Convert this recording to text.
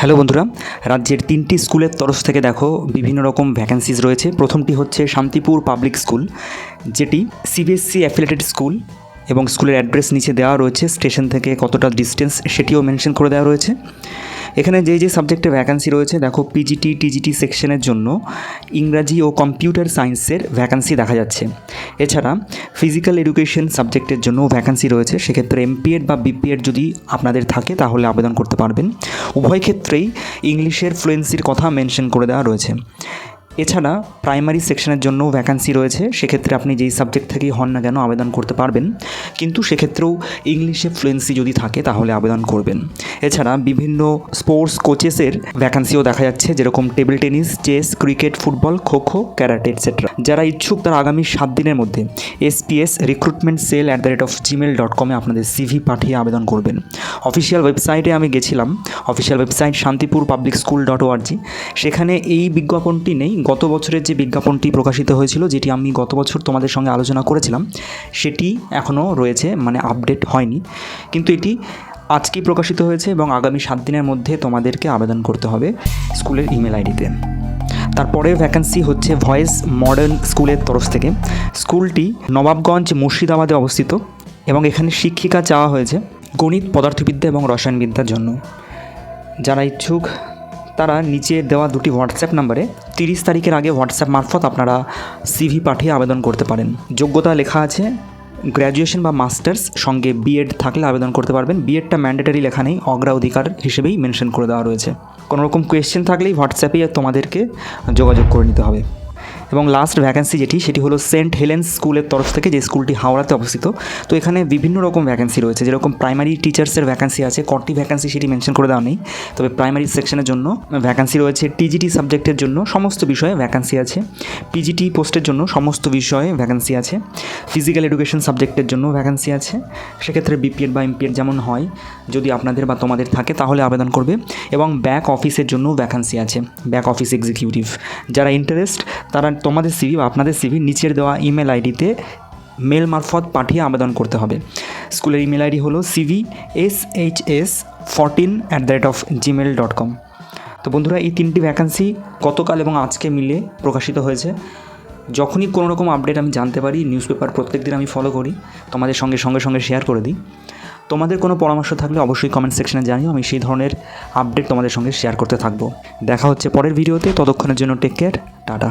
Hello বন্ধুরা, রাজ্যের তিনটি স্কুলের তরফ থেকে দেখো বিভিন্ন রকম ভ্যাকেন্সিজ রয়েছে। প্রথমটি হচ্ছে শান্তিপুর পাবলিক স্কুল যেটি সিবিএসসি অ্যাফিলেটেড স্কুল এবং স্কুলের অ্যাড্রেস নিচে দেওয়া রয়েছে, স্টেশন থেকে কতটা ডিস্টেন্স সেটিও মেনশন করে দেওয়া রয়েছে। এখানে যে যে সাবজেক্টে ভ্যাকান্সি রয়েছে, দেখো পিজিটি টিজিটি সেকশনের জন্য ইংরাজি ও কম্পিউটার সায়েন্সের ভ্যাকান্সি দেখা যাচ্ছে। এছাড়া ফিজিক্যাল এডুকেশন সাবজেক্টের জন্য ভ্যাকান্সি রয়েছে, সেক্ষেত্রে এমপিএড বা বিপিএড যদি আপনাদের থাকে, তাহলে আবেদন করতে পারবেন। উভয় ক্ষেত্রেই ইংলিশের ফ্লুয়েন্সির কথা মেনশন করে দেওয়া রয়েছে। এছাড়া প্রাইমারি সেকশনের জন্য ভ্যাকান্সি রয়েছে, সেক্ষেত্রে আপনি যেই সাবজেক্ট থেকেই হন না কেন আবেদন করতে পারবেন। কিন্তু সেক্ষেত্রেও ইংলিশে ফ্লুয়েন্সি যদি থাকে, তাহলে আবেদন করবেন। এছাড়া বিভিন্ন স্পোর্টস কোচেসের ভ্যাকান্সিও দেখা যাচ্ছে, যেরকম table tennis chess cricket football kho kho karate et cetera যারা ইচ্ছুক তারা আগামী সাত দিনের মধ্যে S P S recruitment cell at the rate of Gmail dot কমে আপনাদের সিভি পাঠিয়ে আবেদন করবেন। অফিসিয়াল ওয়েবসাইটে আমি গেছিলাম official website Shantipur public school dot O R G সেখানে এই বিজ্ঞাপনটি নেই গত বছরের যে বিজ্ঞাপনটি প্রকাশিত হয়েছিল, যেটি আমি গত বছর তোমাদের সঙ্গে আলোচনা করেছিলাম, সেটি এখনও রয়েছে মানে আপডেট হয়নি। কিন্তু এটি আজকেই প্রকাশিত হয়েছে এবং আগামী সাত দিনের মধ্যে তোমাদেরকে আবেদন করতে হবে স্কুলের ইমেল আইডিতে। তারপরের ভ্যাকান্সি হচ্ছে ভয়েস মডার্ন স্কুলের তরফ থেকে। স্কুলটি নবাবগঞ্জ মুর্শিদাবাদে অবস্থিত এবং এখানে শিক্ষিকা চাওয়া হয়েছে গণিত, পদার্থবিদ্যা এবং রসায়নবিদ্যার জন্য। যারা ইচ্ছুক তারা নিচে দেওয়া দুটি হোয়াটসঅ্যাপ নাম্বারে তিরিশ তারিখের আগে হোয়াটসঅ্যাপ মারফত আপনারা সিভি পাঠিয়ে আবেদন করতে পারেন। যোগ্যতা লেখা আছে গ্র্যাজুয়েশন বা মাস্টার্স সঙ্গে বিএড থাকলে আবেদন করতে পারবেন। বিএডটা ম্যান্ডেটারি লেখা নেই অগ্রাধিকার হিসেবেই মেনশন করে দেওয়া রয়েছে। কোনোরকম কোয়েশ্চেন থাকলেই হোয়াটসঅ্যাপে তোমাদেরকে যোগাযোগ করে নিতে হবে। এবং লাস্ট ভ্যাকেন্সি যেটি, সেটি হলো সেন্ট হেলেন্স স্কুলের তরফ থেকে যে স্কুলটি হাওড়াতে অবস্থিত। তো এখানে বিভিন্ন রকম ভ্যাকেন্সি রয়েছে। যেরকম প্রাইমারি টিচার্সের ভ্যাকেন্সি আছে কটি ভ্যাকেন্সি সেটি মেনশন করে দেওয়া নেই। তবে প্রাইমারি সেকশনের জন্য ভ্যাকেন্সি রয়েছে। টিজিটি সাবজেক্টের জন্য সমস্ত বিষয়ে ভ্যাকেন্সি আছে। পিজিটি পোস্টের জন্য সমস্ত বিষয়ে ভ্যাকেন্সি আছে। ফিজিক্যাল এডুকেশন সাবজেক্টের জন্য ভ্যাকেন্সি আছে। সেক্ষেত্রে বিপিএড বা এমপিএড যেমন হয়, যদি আপনাদের বা তোমাদের থাকে, তাহলে আবেদন করবে। এবং ব্যাক অফিসের জন্য ভ্যাকেন্সি আছে। ব্যাক অফিস এক্সিকিউটিভ যারা ইন্টারেস্ট তারা তোমাদের সিভি বা আপনাদের সিভি নিচের দেওয়া ইমেল আইডিতে মেল মারফত পাঠিয়ে আবেদন করতে হবে। স্কুলের ইমেল আইডি হলো CV S H S fourteen at the rate of Gmail dot com তো বন্ধুরা, এই তিনটি ভ্যাকান্সি গতকাল এবং আজকে মিলে প্রকাশিত হয়েছে। যখনই কোনো রকম আপডেট আমি জানতে পারি নিউজ পেপার প্রত্যেক দিন আমি ফলো করি, তোমাদের সঙ্গে সঙ্গে সঙ্গে শেয়ার করে দিই। তোমাদের কোনো পরামর্শ থাকলে অবশ্যই কমেন্ট সেকশনে জানিও, আমি সেই ধরনের আপডেট তোমাদের সঙ্গে শেয়ার করতে থাকব। দেখা হচ্ছে পরের ভিডিওতে ততক্ষণের জন্য টেক কেয়ার টাটা।